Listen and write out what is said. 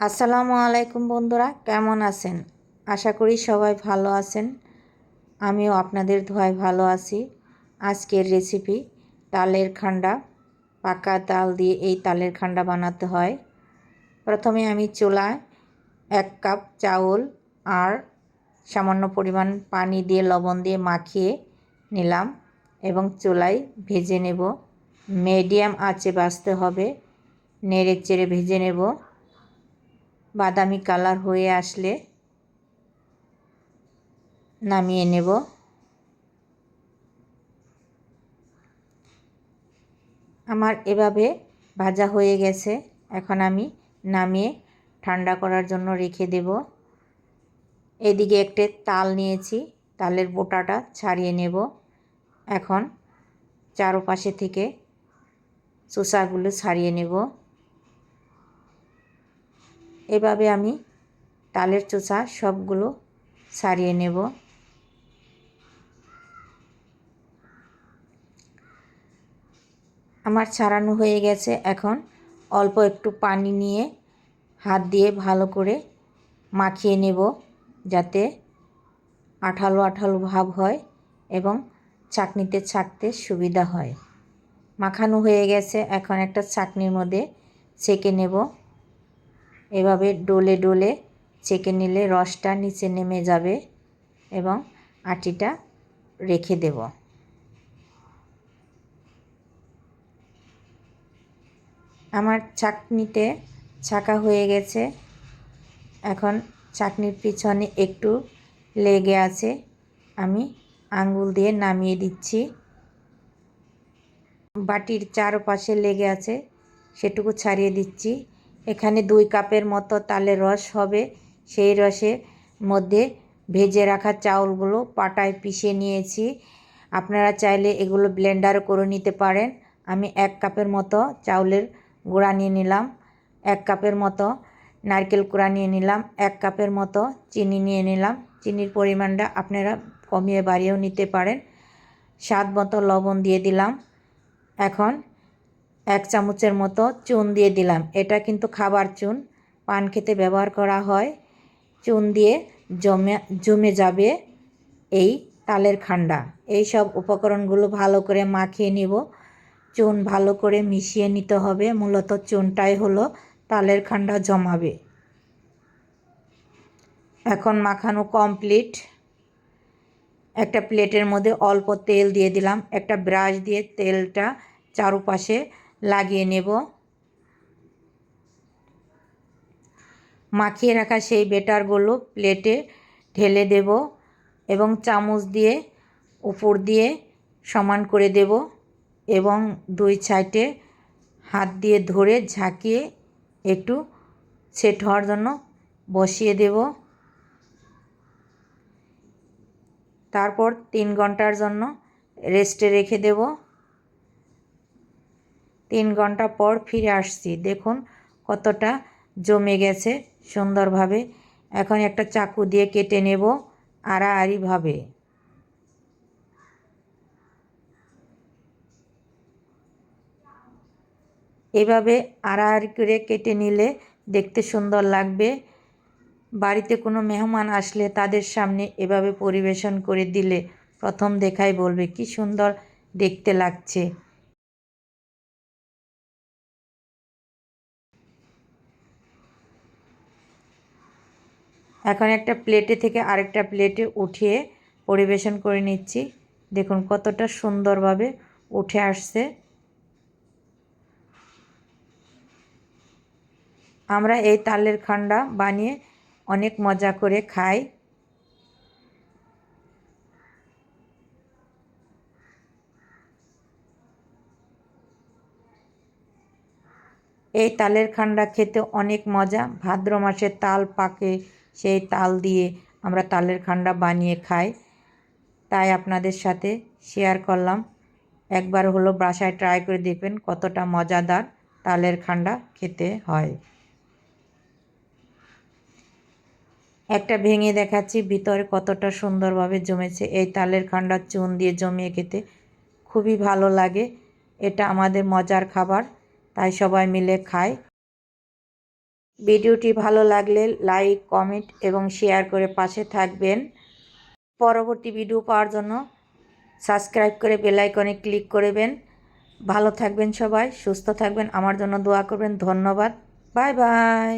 আসসালামু আলাইকুম বন্ধুরা, কেমন আছেন? আশা করি সবাই ভালো আছেন। আমিও আপনাদের ধোয়ায় ভালো আছি। আজকের রেসিপি তালের খান্ডা। পাকা তাল দিয়ে এই তালের খান্ডা বানাতে হয়। প্রথমে আমি চুলায় এক কাপ চাউল আর সামান্য পরিমাণ পানি দিয়ে লবণ দিয়ে মাখিয়ে নিলাম এবং চুলায় ভেজে নেব। মিডিয়াম আঁচে বাছতে হবে নেড়ে চেড়ে ভেজে নেব। বাদামি কালার হয়ে আসলে নামিয়ে নেব। আমার এভাবে ভাজা হয়ে গেছে, এখন আমি নামিয়ে ঠান্ডা করার জন্য রেখে দেব। এদিকে একটি তাল নিয়েছি, তালের বোটাটা ছাড়িয়ে নেব। এখন চারপাশে থেকে চোষাগুলো ছাড়িয়ে নেব। এভাবে আমি তালের চোষা সবগুলো সারিয়ে নেব। আমার ছাড়ানো হয়ে গেছে। এখন অল্প একটু পানি নিয়ে হাত দিয়ে ভালো করে মাখিয়ে নেব যাতে আঠালো আঠালো ভাব হয় এবং ছাকনিতে ছাকতে সুবিধা হয়। মাখানো হয়ে গেছে। এখন একটা ছাকনির মধ্যে ছেঁকে নেব। এভাবে ডোলে ডোলে ছেঁকে নিলে রসটা নিচে নেমে যাবে এবং আটিটা রেখে দেব। আমার চাকনিতে ছাকা হয়ে গেছে। এখন চাকনির পিছনে একটু লেগে আছে। আমি আঙ্গুল দিয়ে নামিয়ে দিচ্ছি। বাটির চারপাশে লেগে আছে। সেটুকু ছাড়িয়ে দিচ্ছি। এখানে দুই কাপের মতো তালের রস হবে। সেই রসের মধ্যে ভেজে রাখা চাউলগুলো পাটায় পিষে নিয়েছি। আপনারা চাইলে এগুলো ব্লেন্ডারও করে নিতে পারেন। আমি এক কাপের মতো চাউলের গুঁড়া নিয়ে নিলাম। এক কাপের মতো নারকেল কুড়া নিয়ে নিলাম। এক কাপের মতো চিনি নিয়ে নিলাম। চিনির পরিমাণটা আপনারা কমিয়ে বাড়িয়েও নিতে পারেন। স্বাদ মতো লবণ দিয়ে দিলাম। এখন এক চামচের মতো চুন দিয়ে দিলাম। এটা কিন্তু খাবার চুন। পান খেতে ব্যবহার করা হয়। চুন দিয়ে জমে জমে যাবে এই তালের খান্ডা। এই সব উপকরণগুলো ভালো করে মাখিয়ে নিব। চুন ভালো করে মিশিয়ে নিতে হবে। মূলত চুনটাই হলো তালের খান্ডা জমাবে। এখন মাখানো কমপ্লিট। একটা প্লেটের মধ্যে অল্প তেল দিয়ে দিলাম। একটা ব্রাশ দিয়ে তেলটা চারপাশে লাগিয়ে নেব। মাখিয়ে রাখা সেই বেটারগুলো প্লেটে ঢেলে দেব এবং চামচ দিয়ে উপর দিয়ে সমান করে দেব এবং দুই সাইডে হাত দিয়ে ধরে ঝাঁকিয়ে একটু সেট হওয়ার জন্য বসিয়ে দেব। তারপর তিন ঘণ্টার জন্য রেস্টে রেখে দেব। তিন ঘণ্টা পর ফিরে আসছি। দেখুন কতটা জমে গেছে সুন্দরভাবে। এখন একটা চাকু দিয়ে কেটে নেব আড়াআড়িভাবে। এভাবে আড়াআড়ি করে কেটে নিলে দেখতে সুন্দর লাগবে। বাড়িতে কোনো মেহমান আসলে তাদের সামনে এভাবে পরিবেশন করে দিলে প্রথম দেখাই বলবে, কি সুন্দর দেখতে লাগছে। এখন একটা প্লেটে থেকে আরেকটা প্লেটে উঠিয়ে পরিবেশন করে নিচ্ছি। দেখুন কতটা সুন্দরভাবে উঠে আসছে। আমরা এই তালের খান্ডা বানিয়ে অনেক মজা করে খাই। এই তালের খান্ডা খেতে অনেক মজা। ভাদ্র মাসে তাল পাকে সেই তাল দিয়ে আমরা তালের খান্ডা বানিয়ে খাই। তাই আপনাদের সাথে শেয়ার করলাম। একবার হলো বাসায় ট্রাই করে দেখবেন কতটা মজাদার তালের খান্ডা খেতে হয়। একটা ভেঙে দেখাচ্ছি, ভিতরে কতটা সুন্দরভাবে জমেছে। এই তালের খান্ডা চুন দিয়ে জমিয়ে খেতে খুবই ভালো লাগে। এটা আমাদের মজার খাবার, তাই সবাই মিলে খায়। ভিডিওটি ভালো লাগলে লাইক, কমেন্ট এবং শেয়ার করে পাশে থাকবেন। পরবর্তী ভিডিও পাওয়ার জন্য সাবস্ক্রাইব করে বেলাইকনে ক্লিক করবেন। ভালো থাকবেন সবাই, সুস্থ থাকবেন। আমার জন্য দোয়া করবেন। ধন্যবাদ। Bye bye.